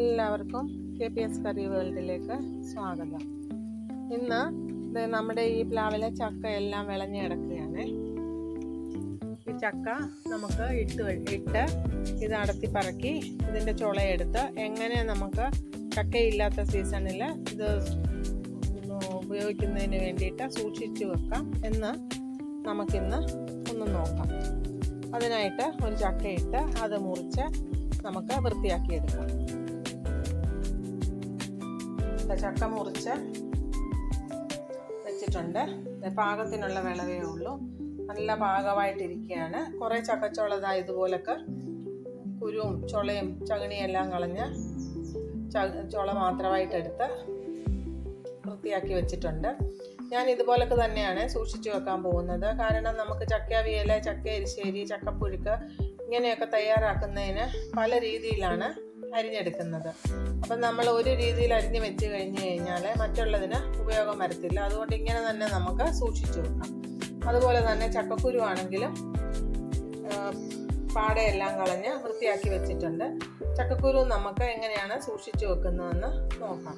എല്ലാവർക്കും K P S കറി വേൾഡിലേക്ക് സ്വാഗതം. ഇന്ന് നമ്മുടെ ഈ പ്ലാവിലെ ചക്ക എല്ലാം വിളഞ്ഞു കിടക്കുകയാണ്. ഈ ചക്ക നമുക്ക് ഇട്ട് ഇട്ട് ഇത് അടത്തി പറക്കി ഇതിന്റെ ചുളയെടുത്ത് എങ്ങനെ നമുക്ക് ചക്കയില്ലാത്ത സീസണിൽ ഇത് ഉപയോഗിക്കുന്നതിന് വേണ്ടിയിട്ട് സൂക്ഷിച്ചു വെക്കാം എന്ന് നമുക്കിന്ന് ഒന്ന് നോക്കാം. അതിനായിട്ട് ഒരു ചക്കയിട്ട് അത് മുറിച്ച് നമുക്ക് വൃത്തിയാക്കിയെടുക്കാം. ചക്ക മുറിച്ച് വെച്ചിട്ടുണ്ട്. പാകത്തിനുള്ള വിളവേ ഉള്ളൂ. നല്ല പാകമായിട്ടിരിക്കുകയാണ് കുറേ ചക്കച്ചുളതാ ഇതുപോലൊക്കെ. കുരുവും ചുളയും ചകിണിയും എല്ലാം കളഞ്ഞ് ചുള മാത്രമായിട്ടെടുത്ത് വൃത്തിയാക്കി വെച്ചിട്ടുണ്ട്. ഞാൻ ഇതുപോലൊക്കെ തന്നെയാണ് സൂക്ഷിച്ചു വെക്കാൻ പോകുന്നത്. കാരണം നമുക്ക് ചക്ക അവിയൽ ചക്ക എരിശ്ശേരി ചക്കപ്പുഴുക്ക് ഇങ്ങനെയൊക്കെ തയ്യാറാക്കുന്നതിന് പല രീതിയിലാണ് അരിഞ്ഞെടുക്കുന്നത്. അപ്പം നമ്മൾ ഒരു രീതിയിൽ അരിഞ്ഞ് വെച്ച് കഴിഞ്ഞ് കഴിഞ്ഞാൽ മറ്റുള്ളതിന് ഉപയോഗം വരത്തില്ല. അതുകൊണ്ട് ഇങ്ങനെ തന്നെ നമുക്ക് സൂക്ഷിച്ചു വെക്കാം. അതുപോലെ തന്നെ ചക്കക്കുരു ആണെങ്കിലും പാടയെല്ലാം കളഞ്ഞ് വൃത്തിയാക്കി വെച്ചിട്ടുണ്ട്. ചക്കക്കുരു നമുക്ക് എങ്ങനെയാണ് സൂക്ഷിച്ചു വെക്കുന്നതെന്ന് നോക്കാം.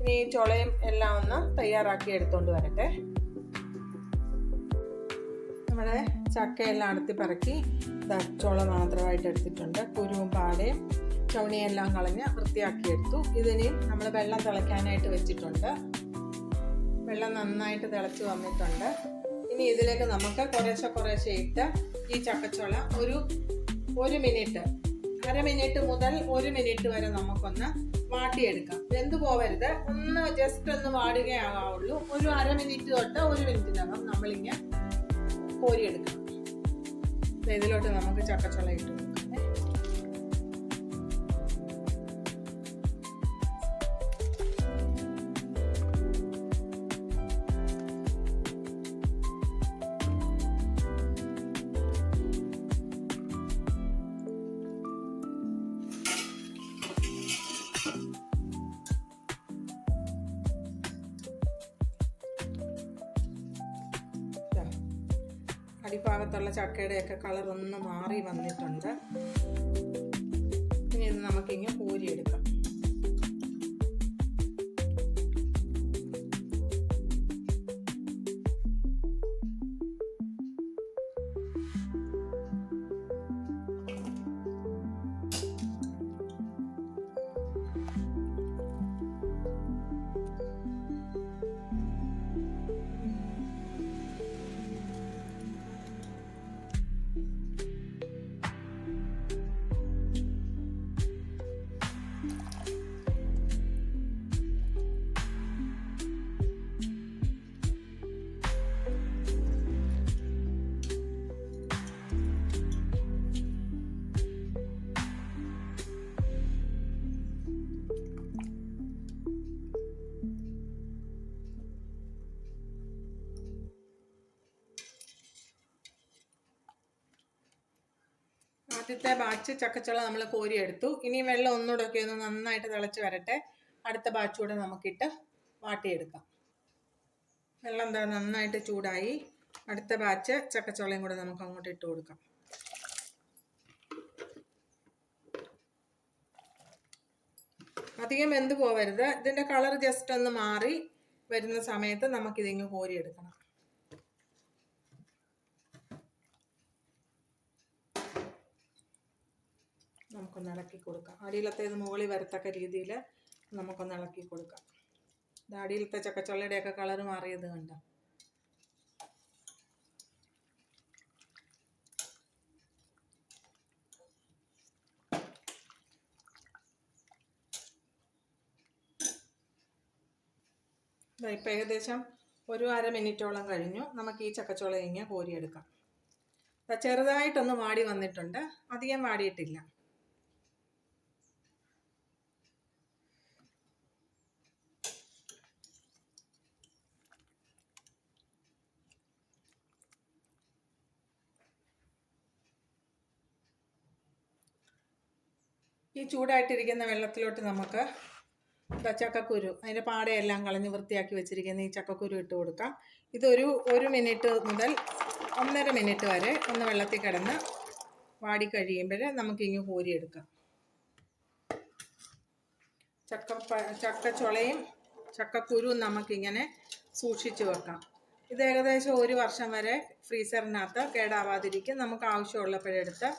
ഇനി ഈ ചുളയും എല്ലാം ഒന്ന് തയ്യാറാക്കി എടുത്തുകൊണ്ട് വരട്ടെ. നമ്മുടെ ചക്കയെല്ലാം അടുത്തി പറക്കി ചുള മാത്രമായിട്ട് എടുത്തിട്ടുണ്ട്. കുരുവും പാടയും ചവണിയെല്ലാം കളഞ്ഞ് വൃത്തിയാക്കി എടുത്തു. ഇതിന് നമ്മൾ വെള്ളം തിളയ്ക്കാനായിട്ട് വെച്ചിട്ടുണ്ട്. വെള്ളം നന്നായിട്ട് തിളച്ച് വന്നിട്ടുണ്ട്. ഇനി ഇതിലേക്ക് നമുക്ക് കുറേശ്ശെ കുറേശ്ശെ ഇട്ട് ഈ ചക്കച്ചുള ഒരു ഒരു മിനിറ്റ് അര മിനിറ്റ് മുതൽ ഒരു മിനിറ്റ് വരെ നമുക്കൊന്ന് വാട്ടിയെടുക്കാം. വെന്ത് പോവരുത്. ഒന്ന് ജസ്റ്റ് ഒന്ന് വാടുകയാകാവുള്ളൂ ഒരു അര മിനിറ്റ് തൊട്ട് ഒരു മിനിറ്റിനകം നമ്മളിങ്ങനെ കോരിയെടുക്കണം. ദേ ഇതിലോട്ട് നമുക്ക് ചക്കച്ചുള ഇട്ട് അടിഭാഗത്തുള്ള ചക്കയുടെയൊക്കെ കളർ ഒന്ന് മാറി വന്നിട്ടുണ്ട്. ഇനി ഇത് നമുക്കിങ്ങനെ കോരിയെടുക്കാം ആദ്യത്തെ ബാച്ച് ചക്കച്ചുള നമ്മൾ കോരിയെടുത്തു. ഇനി വെള്ളം ഒന്നുകൂടെയൊക്കെ ഒന്ന് നന്നായിട്ട് തിളച്ച് വരട്ടെ. അടുത്ത ബാച്ച് കൂടെ നമുക്കിട്ട് വാട്ടിയെടുക്കാം. വെള്ളം എന്താ നന്നായിട്ട് ചൂടായി. അടുത്ത ബാച്ച് ചക്കച്ചുളയും കൂടെ നമുക്ക് അങ്ങോട്ട് ഇട്ട് കൊടുക്കാം. അധികം വെന്ത് പോവരുത്. ഇതിന്റെ കളർ ജസ്റ്റ് ഒന്ന് മാറി വരുന്ന സമയത്ത് നമുക്കിതിങ്ങ് കോരിയെടുക്കണം. നമുക്കൊന്ന് ഇളക്കി കൊടുക്കാം. അടിയിലത്തേത് മുകളിൽ വരത്തക്ക രീതിയിൽ നമുക്കൊന്ന് ഇളക്കി കൊടുക്കാം. അടിയിലത്തെ ചക്കച്ചുള്ളയുടെയൊക്കെ കളർ മാറിയത് കണ്ടോ? ഇപ്പം ഏകദേശം ഒരു അര മിനിറ്റോളം കഴിഞ്ഞു. നമുക്ക് ഈ ചക്കച്ചോള ഇങ്ങനെ കോരിയെടുക്കാം. ചെറുതായിട്ടൊന്ന് വാടി വന്നിട്ടുണ്ട്. അധികം വാടിയിട്ടില്ല. ഈ ചൂടായിട്ടിരിക്കുന്ന വെള്ളത്തിലോട്ട് നമുക്ക് ചക്കക്കുരു അതിന്റെ പാടയെല്ലാം കളഞ്ഞ് വൃത്തിയാക്കി വെച്ചിരിക്കുന്ന ഈ ചക്കക്കുരു ഇട്ട് കൊടുക്കാം. ഇതൊരു ഒരു മിനിറ്റ് മുതൽ ഒന്നര മിനിറ്റ് വരെ ഒന്ന് വെള്ളത്തിൽ കിടന്ന് വാടി കഴിയുമ്പോൾ നമുക്കിങ്ങ് കോരിയെടുക്കാം. ചക്ക ചക്കച്ചുളയും ചക്കക്കുരുവും നമുക്കിങ്ങനെ സൂക്ഷിച്ചു വെക്കാം. ഇത് ഏകദേശം ഒരു വർഷം വരെ ഫ്രീസറിനകത്ത് കേടാവാതിരിക്കും. നമുക്ക് ആവശ്യമുള്ളപ്പോഴെടുത്ത്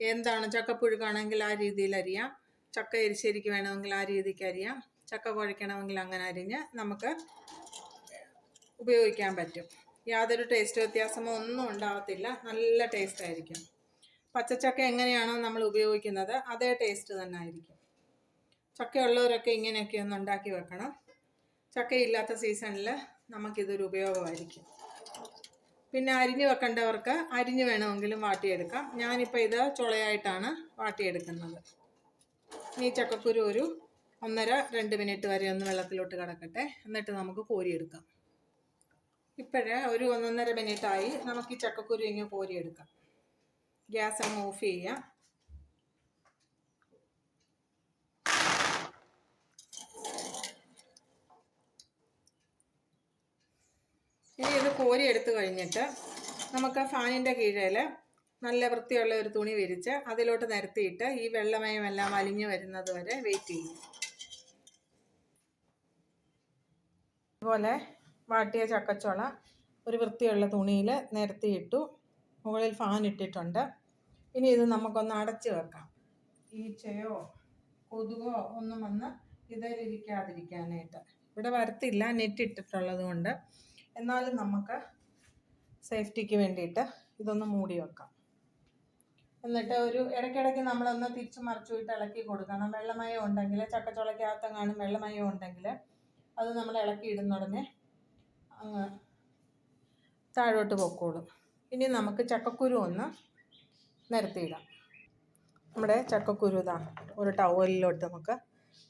എന്താണ് ചക്കപ്പുഴുക്കാണെങ്കിൽ ആ രീതിയിൽ അരിയാം. ചക്ക എരിശ്ശേരിക്ക് വേണമെങ്കിൽ ആ രീതിക്ക് അരിയാം. ചക്ക കുഴയ്ക്കണമെങ്കിൽ അങ്ങനെ അരിഞ്ഞ് നമുക്ക് ഉപയോഗിക്കാൻ പറ്റും. യാതൊരു ടേസ്റ്റ് വ്യത്യാസമോ ഒന്നും ഉണ്ടാകത്തില്ല നല്ല ടേസ്റ്റ് ആയിരിക്കും. പച്ചച്ചക്ക എങ്ങനെയാണോ നമ്മൾ ഉപയോഗിക്കുന്നത് അതേ ടേസ്റ്റ് തന്നെ ആയിരിക്കും. ചക്കയുള്ളവരൊക്കെ ഇങ്ങനെയൊക്കെ ഒന്ന് ഉണ്ടാക്കി വെക്കണം. ചക്കയില്ലാത്ത സീസണിൽ നമുക്കിതൊരു ഉപയോഗമായിരിക്കും. പിന്നെ അരിഞ്ഞ് വെക്കേണ്ടവർക്ക് അരിഞ്ഞ് വേണമെങ്കിലും വാട്ടിയെടുക്കാം. ഞാനിപ്പോൾ ഇത് ചുളയായിട്ടാണ് വാട്ടിയെടുക്കുന്നത്. ഈ ചക്കക്കുരു ഒരു ഒന്നര രണ്ട് മിനിറ്റ് വരെ ഒന്ന് വെള്ളത്തിലോട്ട് കിടക്കട്ടെ. എന്നിട്ട് നമുക്ക് കോരിയെടുക്കാം. ഇപ്പോഴേ ഒരു ഒന്നൊന്നര മിനിറ്റായി നമുക്ക് ഈ ചക്കക്കുരു ഇങ്ങനെ കോരിയെടുക്കാം. ഗ്യാസ് അങ്ങ് ഓഫ് ചെയ്യാം. കോരി എടുത്തു കഴിഞ്ഞിട്ട് നമുക്ക് ഫാനിന്റെ കീഴിൽ നല്ല വൃത്തിയുള്ള ഒരു തുണി വിരിച്ച് അതിലോട്ട് നിരത്തിയിട്ട് ഈ വെള്ളമയമെല്ലാം അലിഞ്ഞു വരുന്നത് വരെ വെയിറ്റ് ചെയ്യും അതുപോലെ വാട്ടിയ ചക്കച്ചുള ഒരു വൃത്തിയുള്ള തുണിയിൽ നിരത്തിയിട്ടു മുകളിൽ ഫാൻ ഇട്ടിട്ടുണ്ട്. ഇനി ഇത് നമുക്കൊന്ന് അടച്ച് വെക്കാം. ഈച്ചയോ കൊതുകോ ഒന്നും വന്ന് ഇതിലിരിക്കാതിരിക്കാനായിട്ട്. ഇവിടെ വരത്തില്ല നെറ്റ് ഇട്ടിട്ടുള്ളത് കൊണ്ട്. എന്നാലും നമുക്ക് സേഫ്റ്റിക്ക് വേണ്ടിയിട്ട് ഇതൊന്ന് മൂടി വെക്കാം. എന്നിട്ട് ഒരു ഇടയ്ക്കിടയ്ക്ക് നമ്മളൊന്ന് തിരിച്ച് മറിച്ചു വിട്ട് ഇളക്കി കൊടുക്കണം. വെള്ളമയം ഉണ്ടെങ്കിൽ ചക്കച്ചുളയ്ക്കകത്തെങ്ങാനും വെള്ളമയം ഉണ്ടെങ്കിൽ അത് നമ്മൾ ഇളക്കി ഇടുന്ന ഉടനെ അങ്ങ് താഴോട്ട് പൊക്കോളും. ഇനി നമുക്ക് ചക്കക്കുരു ഒന്ന് നിരത്തിയിടാം. നമ്മുടെ ചക്കക്കുരു ഒരു ടവലിലോട്ട് നമുക്ക്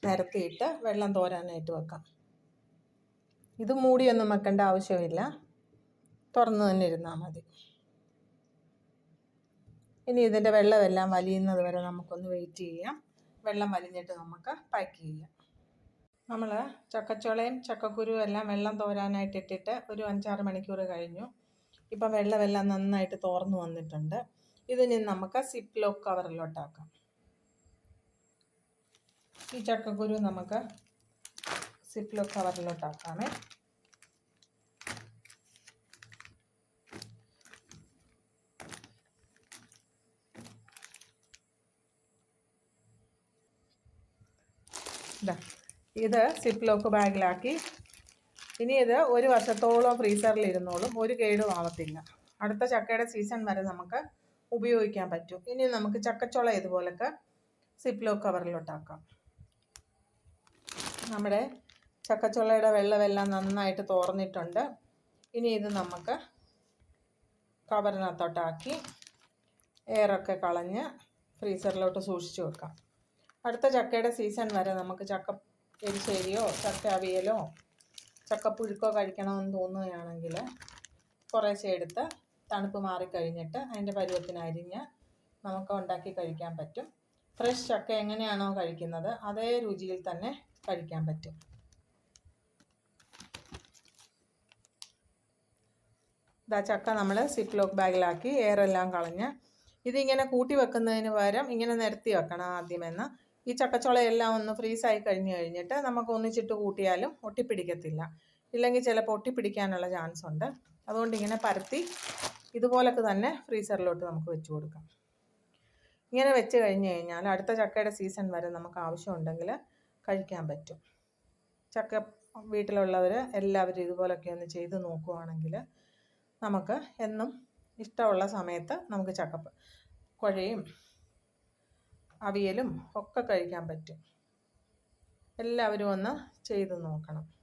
നിരത്തിയിട്ട് വെള്ളം തോരാനായിട്ട് വെക്കാം. ഇത് മൂടിയൊന്നും വെക്കേണ്ട ആവശ്യമില്ല. തുറന്ന് തന്നെ ഇരുന്നാൽ മതി. ഇനി ഇതിന്റെ വെള്ളമെല്ലാം വലിയുന്നത് വരെ നമുക്കൊന്ന് വെയിറ്റ് ചെയ്യാം. വെള്ളം വലിഞ്ഞിട്ട് നമുക്ക് പാക്ക് ചെയ്യാം. നമ്മൾ ചക്കച്ചുളയും ചക്കക്കുരുവും എല്ലാം വെള്ളം തോരാനായിട്ട് ഇട്ടിട്ട് ഒരു അഞ്ചാറ് മണിക്കൂർ കഴിഞ്ഞു. ഇപ്പം വെള്ളമെല്ലാം നന്നായിട്ട് തോർന്നു വന്നിട്ടുണ്ട്. ഇതിനി നമുക്ക് സിപ്പ് ലോക്ക് കവറിലോട്ടാക്കാം ഈ ചക്കക്കുരു നമുക്ക് സിപ്പ് ലോക്ക് കവറിലോട്ടാക്കാമേ ഇതാ ഇത് സിപ്പ് ലോക്ക് ബാഗിലാക്കി. ഇനി ഇത് ഒരു വർഷത്തോളം ഫ്രീസറിൽ ഇരുന്നോളും ഒരു കേടും ആവത്തില്ല. അടുത്ത ചക്കയുടെ സീസൺ വരെ നമുക്ക് ഉപയോഗിക്കാൻ പറ്റും. ഇനി നമുക്ക് ചക്കച്ചുള ഇതുപോലൊക്കെ സിപ്പ് ലോക്ക് കവറിലോട്ടാക്കാം നമ്മുടെ ചക്കച്ചുളയുടെ വെള്ളമെല്ലാം നന്നായിട്ട് തോർന്നിട്ടുണ്ട്. ഇനി ഇത് നമുക്ക് കവറിനകത്തോട്ടാക്കി എയറൊക്കെ കളഞ്ഞ് ഫ്രീസറിലോട്ട് സൂക്ഷിച്ച് വെക്കാം. അടുത്ത ചക്കയുടെ സീസൺ വരെ നമുക്ക് ചക്ക എരിശ്ശേരിയോ ചക്ക അവിയലോ ചക്കപ്പുഴുക്കോ കഴിക്കണമെന്ന് തോന്നുകയാണെങ്കിൽ കുറേശ്ശെ എടുത്ത് തണുപ്പ് മാറിക്കഴിഞ്ഞിട്ട് അതിന്റെ പരുവത്തിന് അരിഞ്ഞ് നമുക്ക് ഉണ്ടാക്കി കഴിക്കാൻ പറ്റും. ഫ്രഷ് ചക്ക എങ്ങനെയാണോ കഴിക്കുന്നത് അതേ രുചിയിൽ തന്നെ കഴിക്കാൻ പറ്റും. ഇതാ ചക്ക നമ്മൾ സിപ്പ് ലോക്ക് ബാഗിലാക്കി എയറെല്ലാം കളഞ്ഞ്. ഇതിങ്ങനെ കൂട്ടി വെക്കുന്നതിന് പകരം ഇങ്ങനെ നിരത്തി വെക്കണം ആദ്യമെന്ന്. ഈ ചക്കച്ചുളയെല്ലാം ഒന്ന് ഫ്രീസായി കഴിഞ്ഞ് കഴിഞ്ഞിട്ട് നമുക്ക് ഒന്നിച്ചിട്ട് കൂട്ടിയാലും ഒട്ടിപ്പിടിക്കത്തില്ല. ഇല്ലെങ്കിൽ ചിലപ്പോൾ ഒട്ടിപ്പിടിക്കാനുള്ള ചാൻസ് ഉണ്ട്. അതുകൊണ്ട് ഇങ്ങനെ പരത്തി ഇതുപോലൊക്കെ തന്നെ ഫ്രീസറിലോട്ട് നമുക്ക് വെച്ച് കൊടുക്കാം. ഇങ്ങനെ വെച്ച് കഴിഞ്ഞ് കഴിഞ്ഞാൽ അടുത്ത ചക്കയുടെ സീസൺ വരെ നമുക്ക് ആവശ്യമുണ്ടെങ്കിൽ കഴിക്കാൻ പറ്റും. ചക്ക വീട്ടിലുള്ളവർ എല്ലാവരും ഇതുപോലൊക്കെ ഒന്ന് ചെയ്ത് നോക്കുവാണെങ്കിൽ നമുക്ക് എന്നും ഇഷ്ടമുള്ള സമയത്ത് നമുക്ക് ചക്ക കുഴയും അവിയലും ഒക്കെ കഴിക്കാൻ പറ്റും. എല്ലാവരും ഒന്ന് ചെയ്ത് നോക്കണം.